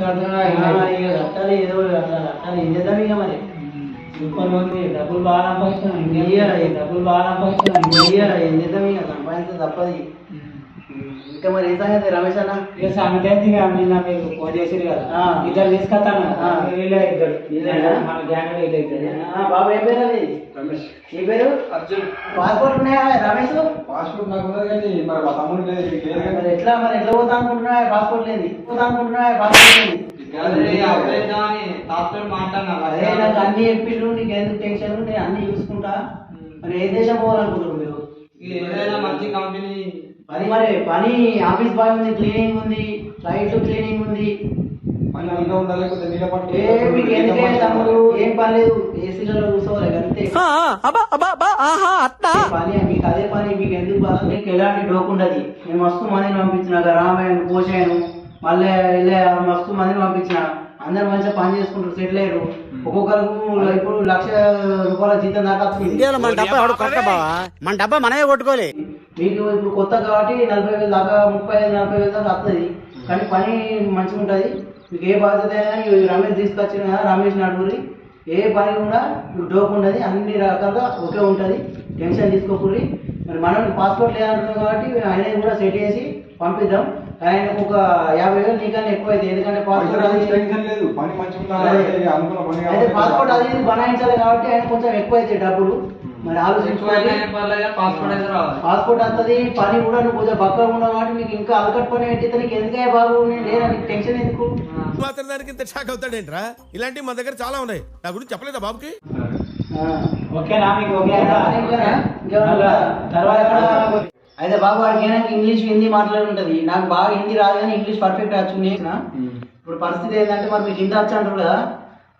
కట్టాలి ఏదో కట్టాలి ఏం చేద్దాం ఇక మరి. సూపర్ ఉంది డబ్బులు బాగా సంపాదిస్తున్నాం ఇంకా ఇయ్యాలి ఈ డబ్బులు బాగా సంపాదిస్తున్నాం ఇంకా ఇయ్యాలి ఏం చేద్దాం ఇక సంపాదించడం తప్పది. ఇంకా మరి ఏ సంగతి రమేష్ అన్న? ఇక సంగతి ఇక నిన్న మీకు ఫోన్ చేసిరు కదా. ఇద్దరు తీసుకొస్తాను. వీళ్ళే ఇద్దరు? మన గ్యాంగ్ వీళ్ళే ఇద్దరు బాబు ఏ పేరు అది? నీ పేరు? అర్జున్. పాస్పోర్ట్ ఉన్నాయా రమేష్? పాస్పోర్ట్ నాకు ఉన్నది కానీ మరి మా తమ్ముడు లేదు లేదు. మరి ఎట్లా? మరి ఎట్లా పోతా అనుకుంటున్నా పాస్పోర్ట్ లేని పోతా అనుకుంటున్నా పాస్పోర్ట్ లేని అదే నాకు అన్ని ఎంపీలు నీకు ఎందుకు టెన్షన్ నేను అన్ని చూసుకుంటా. మరి ఏ దేశం పోవాలనుకుంటున్నారు మీరు? మంచి కంపెనీ పని మరి పని ఆఫీస్ బాయ్ ఉంది క్లీనింగ్ ఉంది ఫ్లైట్ క్లీనింగ్ ఉంది. మళ్ళీ ఉండాలి ఏ మీకు ఎందుకే తమ్ముడు? ఏం పని లేదు ఏసీలలో కూర్చోవాలి అంతే. పని మీకు అదే పని మీకు ఎందుకు బాధ మీకు ఎలాంటి డోకు ఉండదు. నేను మస్తు మందిని పంపించిన రామాయణ పోషాయను మళ్ళీ ఇలా మస్తు మందిని పంపించిన. అందరు మంచిగా పని చేసుకుంటారు సెటిల్ అయ్యారు. ఒక్కొక్కరికి ఇప్పుడు లక్ష రూపాయల జీతం దాకా మన డబ్బా మన మనమే కొట్టుకోలే మీకు ఇప్పుడు కొత్త కాబట్టి నలభై వేలు దాకా ముప్పై ఐదు నలభై వేలు దాకా వస్తుంది కానీ పని మంచిగా ఉంటుంది. మీకు ఏ బాధ్యత అయినా రమేష్ తీసుకొచ్చిన కదా, రమేష్ నడుగురి ఏ పని కూడా మీకు డోకు ఉండదు. అన్ని రకాలుగా ఒకే ఉంటుంది. టెన్షన్ తీసుకోకూరి మరి మనం పాస్పోర్ట్ లేదంటున్నాం కాబట్టి ఆయన కూడా సెట్ చేసి పంపిద్దాం. ఆయనకు ఒక యాభై వేలు నీకన్నా ఎక్కువ అవుతుంది ఎందుకంటే పాస్పోర్ట్ అది అయితే పాస్పోర్ట్ అది బనాయించాలి కాబట్టి ఆయన కొంచెం ఎక్కువ అవుతాయి డబ్బులు. మరి ఆలోచించుకోవాలి. పాస్పోర్ట్ వస్తుంది పని కూడా నువ్వు కొంచెం పక్కగా ఉన్నావు కాబట్టి నీకు ఇంకా అలకట్ పని పెట్టితే నీకు ఎందుకే బాబు నేను లేదా నీకు టెన్షన్ ఎందుకు? మాత్రం దానికి ఇంత షాక్ అవుతాడేంట్రా? ఇలాంటివి మన దగ్గర చాలా ఉన్నాయి. నా గురించి చెప్పలేదా బాబుకి. ఓకేనా మీకు? తర్వాత అయితే బాబు వాడికి ఏనాక ఇంగ్లీష్ హిందీ మాట్లాడి ఉంటుంది నాకు బాగా హిందీ రాదు కానీ ఇంగ్లీష్ పర్ఫెక్ట్ వచ్చు ఇప్పుడు పరిస్థితి ఏంటంటే మరి మీకు హిందీ వచ్చు అంటారు కదా?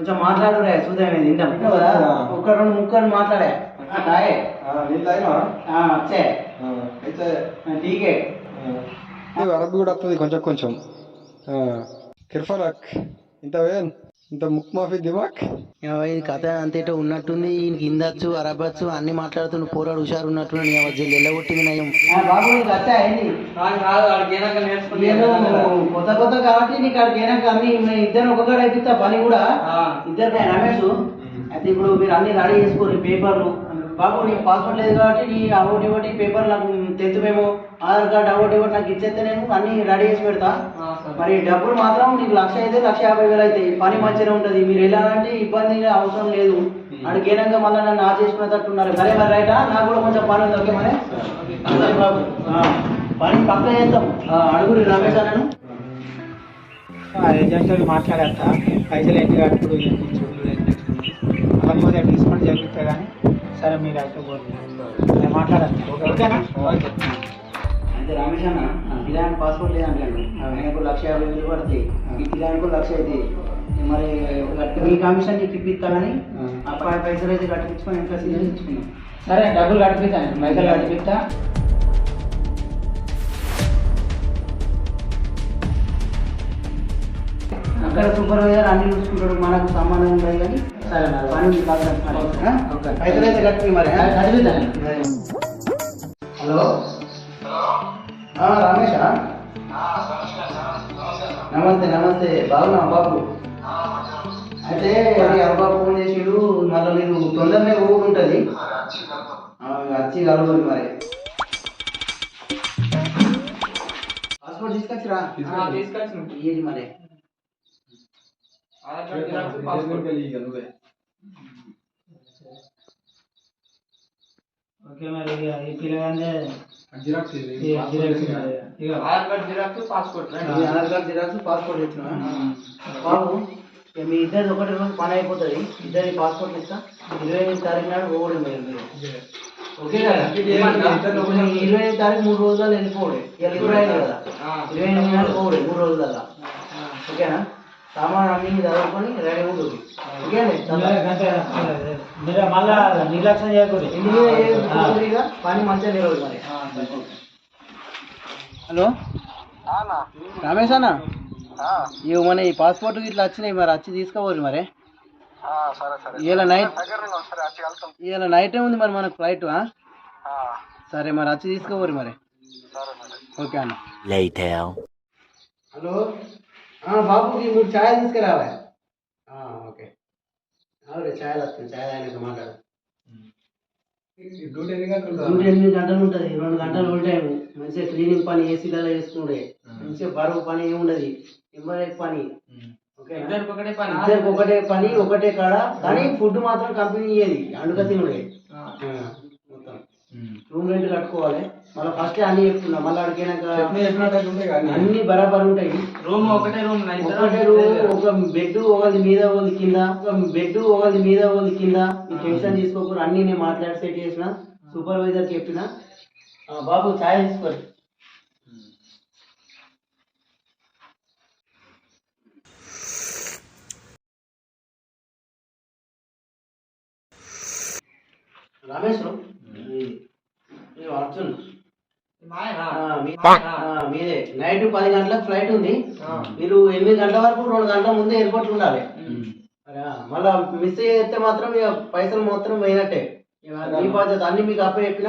కొంచెం మాట్లాడురే చూద్దాం కదా ఒక్క రెండు ముక్కలు మాట్లాడే. ఆ, వచ్చే. అరబ్ కూడా వస్తుంది కొంచెం కొంచెం. ఇంత వేన్ ఇంత ముక్ మాఫీ దిమాక్ ఈ కథ అంతేటో ఉన్నట్టుంది ఈయనకి హిందచ్చు అరబచ్చు అన్ని మాట్లాడుతున్న పోరాడు హుషారు ఉన్నట్టు వజ్జలు ఎల్లగొట్టింది నయం. కొత్త కొత్త కాబట్టి నీకు అన్ని ఇద్దరు ఒకగాడు అయిపిస్తా పని కూడా. ఇద్దరు రమేష్. అయితే ఇప్పుడు మీరు అన్ని రెడీ చేసుకోరు పేపర్లు బాబు నీకు పాస్పోర్ట్ లేదు కాబట్టి నీ అవోటి ఒకటి పేపర్ నాకు టెన్త్ మేము. ఆధార్ కార్డు అవోటి ఒకటి నాకు ఇచ్చేస్తే నేను అన్ని రెడీ చేసి పెడతా. మరి డబ్బులు మాత్రం నీకు లక్ష అయితే లక్ష యాభై వేలు అవుతాయి. పని మంచిగా ఉంటుంది. మీరు ఎలాంటి ఇబ్బంది అవసరం లేదు. అడిగేనాక మళ్ళీ నన్ను ఆ చేసుకునేటట్టున్నారు సరే మరి రైటా? నాకు కూడా కొంచెం పని ఉంది. ఓకే మరి? బాబు. ఆ, పని పక్క చేద్దాం. అడుగురి రమేష్ అన్నను. ఏజెంట్ వాళ్ళు మాట్లాడతా పైసలు ఎన్ని కట్టుడు అలాగే డిస్కౌంట్ జరుగుతుంది? కానీ సరే మీరు అయితే పోతుంది నేను మాట్లాడతా ఓకేనా? అయితే రమేష్ అన్న పిల్లానికి పాస్పోర్ట్ లేదంటాడు ఆయనకు లక్ష యాభై వేలు పడతాయి ఈ పిల్లానికి లక్ష అయితే మరి మీ కమిషన్ నీకు ఇప్పిస్తానని పై- పైసలు అయితే కట్టించుకొని ఇంకా సీజన్ ఇచ్చుకున్నాం సరే డబ్బులు కట్టిస్తాను పైసలు కట్టిస్తా అక్కడ సూపర్వైజర్ అన్ని చూసుకుంటాడు మనకు సంబంధం ఉండదు కానీ సరే మరి పని ఉంది కాదు మరి. ఆ? ఓకే. పైసలు అయితే కట్టి మరి ఆ? కట్టిస్తాను హలో? ఆ, రమేషా? నమస్తే నమస్తే. బాగున్నా బాబు? అయితే అది అబ్బాబు ఫోన్ చేసిడు మళ్ళీ మీరు తొందరనే ఊరు ఉంటుంది వచ్చి కలవాలి మరి. పాస్పోర్ట్ తీసుకొచ్చిరా? ఇది మరి? ఓకే మరి ఇక ఈ పిల్లగానే జిరాక్స్ జిరాక్స్. ఇక ఇది ఆధార్ కార్డ్ జిరాక్స్ పాస్పోర్ట్ ఇచ్చిన. బాబు ఇక మీ ఇద్దరు ఒకటి రోజు పని అయిపోతుంది. ఇద్దరి పాస్పోర్ట్ ఇస్తా ఇరవై ఎనిమిది తారీఖు నాడు పోవడం మీరు మీరు. ఓకే కదా? ఇరవై ఎనిమిది తారీఖు మూడు రోజులలో వెళ్ళిపోవడే ఇరవై ఐదు కదా ఇరవై ఎనిమిది నాడు పోవడే మూడు రోజులలో ఓకేనా? సామాన్ అన్ని చదువుకొని రెడీ ఉంటుంది ఓకే అండి మీరు గంట మీరు మళ్ళా నిర్లక్ష్యం చేయకూడదు. ఎందుకు ఏ- కుదిరిగా పని మంచిగా నిలవదు మరి హలో? రమేష్ అన్న ఇవి మన ఈ పాస్పోర్ట్ ఇట్లా వచ్చినాయి మరి వచ్చి తీసుకోవాలి మరి. ఇవాళ నైట్ ఇవాళ నైట్ ఉంది మరి మనకు ఫ్లైట్ సరే మరి వచ్చి తీసుకోవాలి మరి. ఓకే అన్న. హలో? బాబుకి మూడు ఛాయలు తీసుకురావా? ఆ, ఓకే. అవురే ఛాయలు వస్తుంది ఛాయలు అయినాక మాట్లాడు డ్యూటీ ఎన్ని గంటలు రెండు ఎనిమిది గంటలు ఉంటుంది రెండు గంటలు టైం మంచిగా క్లీనింగ్ పని ఏసీలలో చేసుకుంటే. మంచిగా బరువు పని ఏముండదు ఎంబరేక్ పని. ఓకే ఇద్దరికి ఒకటే పని. ఇద్దరికి ఒకటే పని ఒకటే కాడ. కానీ ఫుడ్ మాత్రం కంపెనీ ఇయ్యేది అండుక తినుడే. ఆ, మొత్తం. రూమ్ రెంట్ కట్టుకోవాలి. మళ్ళీ ఫస్ట్ అన్ని చెప్తున్నా. మళ్ళీ అడిగినాక అన్ని. బరాబర్ ఉంటాయి. రూమ్ ఒకటే రూమ్ ఒకటే రూమ్ ఒక బెడ్ ఒకది మీద ఒకది కింద ఒక బెడ్ ఒకది మీద ఒకది కింద. టెన్షన్ తీసుకోకూడదు అన్ని నేను మాట్లాడి సెట్ చేసిన. సూపర్వైజర్ చెప్పిన. ఆ, బాబు ఛాయ్ తీసుకోరు రమేష్ అర్జున్ ఆ, మీ- ఆ, మీదే. నైట్ పది గంటలకు ఫ్లైట్ ఉంది. మీరు ఎనిమిది గంటల వరకు రెండు గంటల ముందే ఎయిర్పోర్ట్ ఉండాలి. మళ్ళా మిస్ చేస్తే మాత్రం ఇక పైసలు మొత్తం పోయినట్టే. మీ బాధ్యత అన్ని మీకు అప్ప చెప్పిన.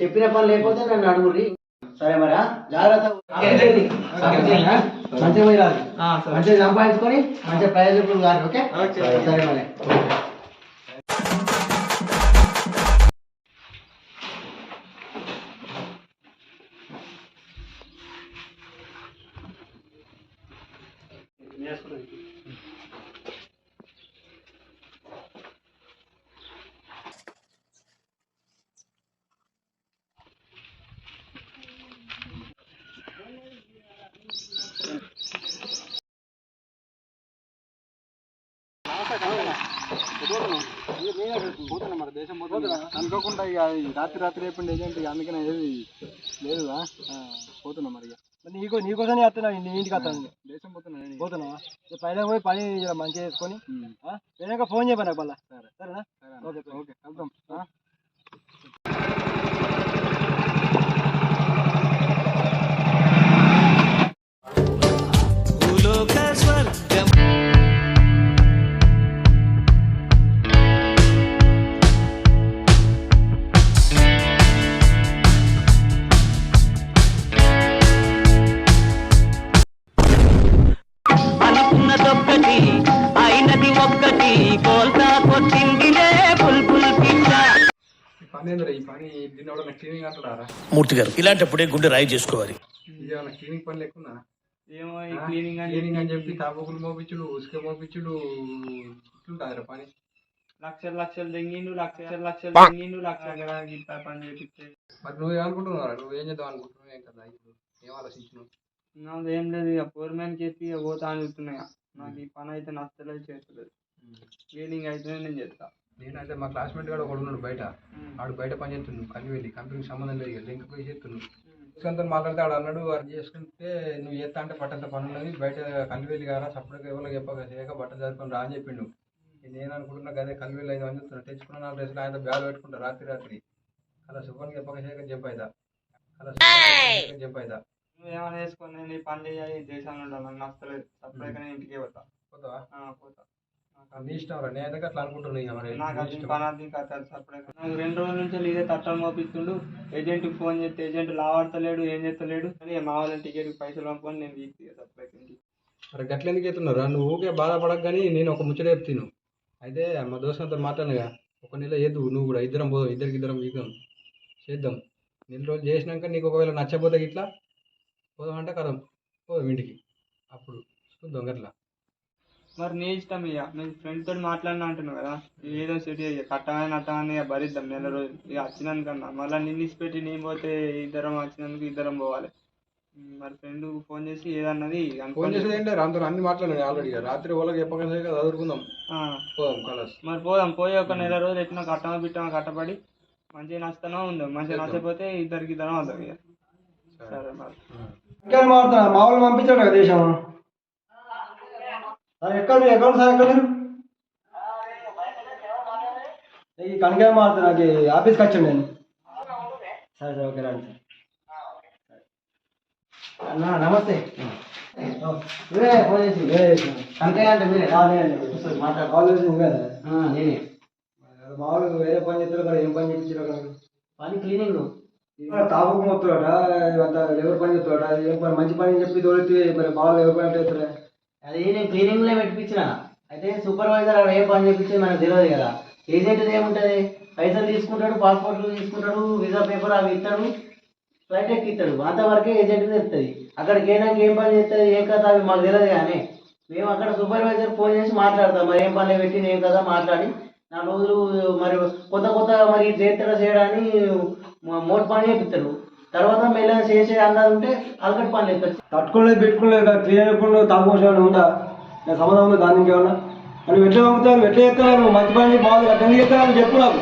చెప్పిన పని లేకపోతే నన్ను అడుగురి సరే మరి? జాగ్రత్త. మంచిగా మంచిగా పోయి రాదు. మంచిగా సంపాదించుకొని మంచిగా ప్రయోజకులు కాదు ఓకే. సరే మరి. అనుకోకుండా ఇక రాత్రి రాత్రి అయిపోయింది ఏజెంట్ ఇక అందుకనే ఏది లేదు పోతున్నా మరి నీకు నీకోసం వస్తున్నావు నీ ఇంటికి వస్తాను. దేశం పోతున్నా నేను. పోతున్నావా? పైన పోయి పని మంచిగా చేసుకొని? పోయినాక ఫోన్ చేయమని నాకు మళ్ళా. సరేనా? Okay okay. వెళ్దాం. ఏందిరా ఈ పని దీన్ని ఎవడన్నా క్లీనింగ్ అంటారా మూర్తి గారు ఇలాంటప్పుడే గుండె రాయి చేసుకోవాలి. ఇది ఏమన్నా క్లీనింగ్ పని లేకున్నా? ఏమో ఈ? క్లీనింగ్ అని క్లీనింగ్ అని చెప్పి తాపకులు మోపించుడు ఉసుక మోపించుడు ఇట్లుంటాదిరా పని. లక్షలు లక్షలు తెంగిండు లక్షలు పని చేపిస్తే. మరి నువ్వు నువ్వు ఏం చేద్దాం అనుకుంటున్నావు? ఏం కదా ఇప్పుడు ఏం ఆలోచించినావు? నాది ఏం లేదు ఇక ఫోర్ మ్యాన్ చేసి ఇక పోతా అని నాకు ఈ పని అయితే నచ్చలేదు చేస్తలేదు. క్లీనింగ్ అయితే నేను చేస్తా. నేనైతే మా క్లాస్మేట్ గాడు ఒకడు ఉన్నాడు బయట. ఆడు బయట పని చేస్తున్నాడు వెళ్ళి కంపెనీకి సంబంధం లేదు ఇక లింక్ పోయి చేస్తున్నాడు. అంతా మాట్లాడితే ఆడు అన్నాడు వాడు చేసుకుంటే నువ్వు చేస్తా అంటే పట్టంత పని ఉన్నది బయట కళ్ళు వెళ్ళి కారా సపరేట్గా ఎవరికి చెప్పక చేయక బట్ట చదువుకొని రా అని చెప్పిండు. నేను అనుకుంటున్నా అదే కళ్ళు వెళ్ళి ఐదు చెప్తున్నా తెచ్చుకున్న నాలుగు డ్రెస్సులు ఆయన బ్యాగ్ పెట్టుకుంటా రాత్రి రాత్రి. అలా శుభ్రంగా చెప్పక చేయక అవుతా అలా అవుతా నువ్వు ఏమైనా వేసుకొని నేను ఈ పని చేయాలి దేశాన్ని ఉండాలి నాకు నచ్చలేదు. సపరేట్గా నేను ఇంటికే పోతా. పోతావా? ఆ, పోతా. నీ ఇష్టం రా. నేనైతే అట్లా అనుకుంటున్నా ఇక మరి? నాకు నీ అది ఇష్టం. పని అది కథ సపరేట్ నాకు రెండు రోజుల నుంచి ఇదే తట్టం మోపిస్తుండు. ఏజెంట్ ఫోన్ చేస్తే ఏజెంట్ లావాడతలేడు ఏం చేస్తలేడు. అని మా వాళ్ళ టికెట్ పైసలు పంపుకొని నేను తీసి సపరేట్ ఇంటికి. మరి గట్ల ఎందుకు ఎత్తున్నారా నువ్వు ఊకే బాధపడక కానీ నేను ఒక ముచ్చట చెప్తాను అయితే మా దోస్తులతో మాట్లాడనుగా ఒక నెల ఏదు నువ్వు కూడా ఇద్దరం పోదాం ఇద్దరికి ఇద్దరం వీకం చేద్దాం. నెల రోజులు చేసినాక నీకు ఒకవేళ నచ్చపోతే ఇట్లా పోదాం అంటే కదం. పోదాం ఇంటికి. అప్పుడు చూద్దాం గట్లా. మరి నీ ఇష్టం ఇక. నేను ఫ్రెండ్ తోటి మాట్లాడినా అంటున్నావు కదా. ఏదో సెట్ అయ్యా కట్టమని నట్టమని ఇక భరిద్దాం నెల రోజులు. ఇక వచ్చినాకన్నా మళ్ళీ నిన్ను పెట్టి నేను పోతే ఇద్దరం వచ్చినందుకు ఇద్దరం పోవాలి. మరి ఫ్రెండ్ ఫోన్ చేసి ఏదన్నది ఫోన్ చేసేది ఏంటి రామ్తో అన్ని మాట్లాడినా ఆల్రెడీ రాత్రి వాళ్ళకి చెప్పక కదా చదువుకుందాం. పోదాం కలర్స్ మరి పోదాం. పోయి ఒక నెల రోజులు ఎట్లా కట్టమ బిట్టమ కట్టబడి మంచిగా నచ్చుతానో ఉందాం. మంచిగా నచ్చకపోతే ఇద్దరికి ఇద్దరం వద్దాం ఇక. సరే. మరి. ఇంకేం మారుతున్నా మా వాళ్ళు పంపించాడు కదా దేశం. సరే ఎక్కడ మీ అకౌంట్ సార్ ఎక్కడ మీరు? ఈ కనకాయ నాకు ఆఫీస్కి వచ్చాను నేను. సరే సరే ఓకే రండి అన్నా నమస్తే. మీరే ఫోన్ చేసి. కనకాయ అంటే మీరే? మాట్లాడు. నేనే. మామూలు వేరే పని చేస్తారు కదా ఏం పని చేయించారు కదా పని క్లీనింగ్. తాపకం వస్తున్నాడా అంత ఎవరు పని చేస్తాడా ఏం పని మంచి పని చెప్పి తోలితే మరి మామూలు ఎవరు పని చేస్తారా? అది నేను క్లీనింగ్లో పెట్టించిన అయితే సూపర్వైజర్ అక్కడ ఏ పని చెప్పించింది మనకు తెలియదు కదా. ఏజెంట్ ఏముంటది? పైసలు తీసుకుంటాడు పాస్పోర్ట్లు తీసుకుంటాడు వీసా పేపర్ అవి ఇస్తాడు ఫ్లైట్ ఎక్కిస్తాడు అంతవరకే ఏజెంట్ తెలుస్తుంది. అక్కడికి వెళ్ళాక ఏం పని చేస్తుంది ఏం కథ అవి మాకు తెలియదు కానీ మేము అక్కడ సూపర్వైజర్ ఫోన్ చేసి మాట్లాడతాం. మరి ఏం పని పెట్టి ఏం కదా మాట్లాడి నాలుగు రోజులు మరి కొత్త కొత్త మరి చేస్తాడా చేయడాన్ని మోట్ పని చేపిస్తాడు తర్వాత మెల్లగా చేసే అన్నది ఉంటే అలకటి పని చేస్తాడు తట్టుకోలేదు పెట్టుకోలేదు క్లియర్ అయిపోయి తాగుకోసం ఉందా? నాకు సంబంధం ఉందా దానికి ఏమన్నా? అని ఎట్లా పంపుతావు ఎట్లా నువ్వు మంచి పని బాగుంది అట్లా ఎందుకు చెప్తావు? చెప్పు నాకు.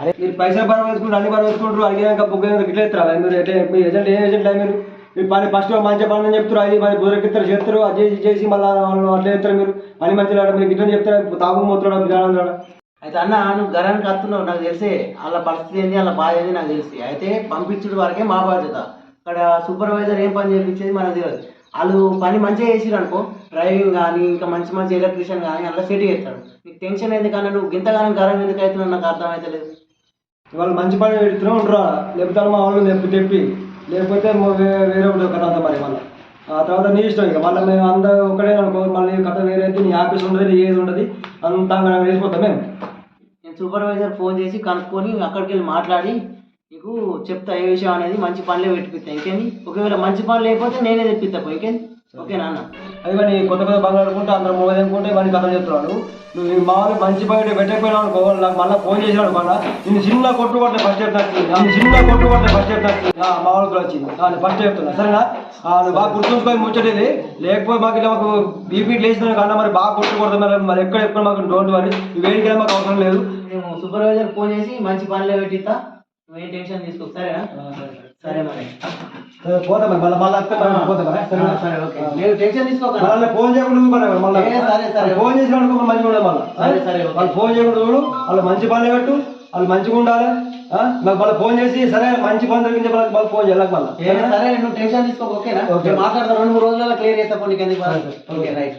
అరే మీరు పైసలు బరం వేసుకుంటారు అన్ని బరం వేసుకుంటారు అడిగినాక బుక్ ఇట్లా ఎత్తారా మీరు ఎట్లా మీ ఏజెంట్ ఏ ఏజెంట్ మీరు? మీరు పని ఫస్ట్ మంచి పని అని చెప్తారు అది మరి బుర్రెక్కిస్తారు చేస్తారు అది చేసి మళ్ళీ అట్లా చెప్తారు మీరు. పని మంచిగా మీరు ఇట్లా చెప్తారు? తాగు పిల్లలు అయితే అన్న నువ్వు గరానికి వస్తున్నావు నాకు తెలిసే. వాళ్ళ పరిస్థితి ఏంది వాళ్ళ బాధ ఏంది నాకు తెలిసి. అయితే పంపించడం వరకే మా బాధ్యత. అక్కడ సూపర్వైజర్ ఏం పని చేయించేది మనకు తెలియదు. వాళ్ళు పని మంచిగా చేసిరు అనుకో డ్రైవింగ్ కానీ ఇంకా మంచి మంచి ఎలక్ట్రీషియన్ కానీ అలా సెట్ చేస్తాడు నీకు టెన్షన్ ఎందుకన్నా నువ్వు గింతగానం గరం ఎందుకు అవుతున్నావు నాకు అర్థమైతే లేదు వాళ్ళు మంచి పని పెడుతూనే ఉండరా. లేకపోతే మా వాళ్ళు తెప్పి తెప్పి. లేకపోతే వేరే ఒకటి కథ అంతా మరి మళ్ళీ. ఆ తర్వాత నీ ఇష్టం ఇక. మళ్ళీ మేము అందరూ ఒకటే అనుకో మళ్ళీ కథ వేరే అయితే నీ ఆఫీస్ ఉండదు నీ ఏది ఉండదు అంతా వేసిపోతాం మేము. సూపర్వైజర్ ఫోన్ చేసి కనుక్కొని అక్కడికి వెళ్ళి మాట్లాడి నీకు చెప్తా ఏ విషయం అనేది మంచి పనులే పెట్టిపిస్తా ఇంకేంది? ఒకవేళ మంచి పని లేకపోతే నేనే తెప్పిస్తా ఇంకేంది? ఓకే అన్న అది కానీ కొత్త కొత్త బంగారు అనుకుంటే అందరూ మొగది అనుకుంటే ఇవన్నీ కథలు చెప్తున్నాడు. నువ్వు ఈ మామూలు మంచి పని పెట్టకపోయినావు అనుకో నాకు మళ్ళీ ఫోన్ చేసినాడు మళ్ళీ నేను చిన్న కొట్టు కొట్టే ఫస్ట్ చెప్తాను నేను చిన్న కొట్టు కొట్టే ఫస్ట్ చెప్తాను మా వాళ్ళకి వచ్చింది. నేను ఫస్ట్ చెప్తున్నా సరేనా? నువ్వు బాగా గుర్తుంచుకొని ముచ్చటేది. లేకపోతే మాకు ఇలా మాకు బీపీ లేచిన కన్నా మరి బాగా కొట్టు మరి మరి ఎక్కడ ఎక్కడ మాకు డోంట్ వరీ వేడికైనా మాకు అవసరం లేదు. సూపర్వైజర్ ఫోన్ చేసి మంచి పనులే పెట్టిస్తా. నువ్వేం టెన్షన్ తీసుకో సరేనా? సరే మరి. పోతాం మరి మళ్ళీ మళ్ళీ పోతాం మరి ఆ, సరే ఓకే. నేను టెన్షన్ తీసుకోక. మళ్ళీ ఫోన్ చేయకుండా మరి మళ్ళీ. ఏ, సరే, సరే. ఫోన్ చేసిన అనుకో మంచిగా ఉండదు మళ్ళీ. సరే, సరే. వాళ్ళు ఫోన్ చేయకుండా చూడు వాళ్ళు మంచి పనులు పెట్టు వాళ్ళు మంచిగా ఉండాలి? నాకు మళ్ళీ ఫోన్ చేసి సరే మంచి పని జరిగింది చెప్పాలి మళ్ళీ ఫోన్ చేయాలి మళ్ళీ. ఏ, సరే నువ్వు టెన్షన్ తీసుకోక ఓకేనా? మాట్లాడతా రెండు మూడు రోజులలో క్లియర్ చేస్తా కొన్ని కిందకి ఓకే రైట్.